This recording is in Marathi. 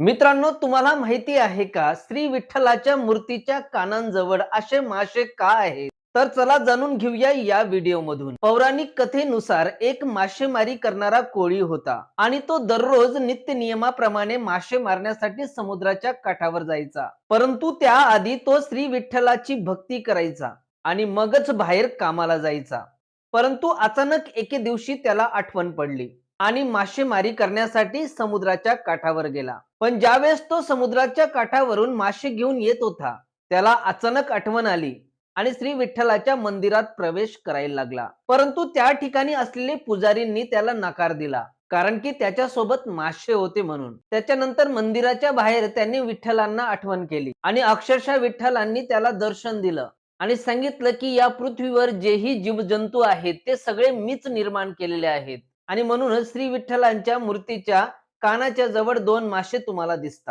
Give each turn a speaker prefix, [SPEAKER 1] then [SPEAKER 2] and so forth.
[SPEAKER 1] मित्रांनो तुम्हाला माहिती आहे का? श्री विठ्ठलाच्या मूर्तीच्या कानांजवळ असे मासे का आहेत? तर चला जाणून घेऊया या व्हिडिओ मधून पौराणिक कथेनुसार एक मासेमारी करणारा कोळी होता आणि तो दररोज नित्य नियमाप्रमाणे मासे मारण्यासाठी समुद्राच्या काठावर जायचा. परंतु त्याआधी तो श्री विठ्ठलाची भक्ती करायचा आणि मगच बाहेर कामाला जायचा. परंतु अचानक एके दिवशी त्याला आठवण पडली. आणि मासेमारी करण्यासाठी समुद्राच्या काठावर गेला. पण ज्यावेळेस तो समुद्राच्या काठावरून मासे घेऊन येत होता त्याला अचानक आठवण आली आणि श्री विठ्ठलाच्या मंदिरात प्रवेश करायला लागला. परंतु त्या ठिकाणी असलेले पुजारींनी त्याला नकार दिला कारण की त्याच्या सोबत मासे होते म्हणून. त्याच्यानंतर मंदिराच्या बाहेर त्यांनी विठ्ठलांना आठवण केली आणि अक्षरशः विठ्ठलांनी त्याला दर्शन दिलं आणि सांगितलं की या पृथ्वीवर जेही जीवजंतू आहेत ते सगळे मीच निर्माण केलेले आहेत. आणि म्हणूनच श्री विठ्ठलांच्या मूर्तीच्या कानाच्या जवळ दोन मासे तुम्हाला दिसतात.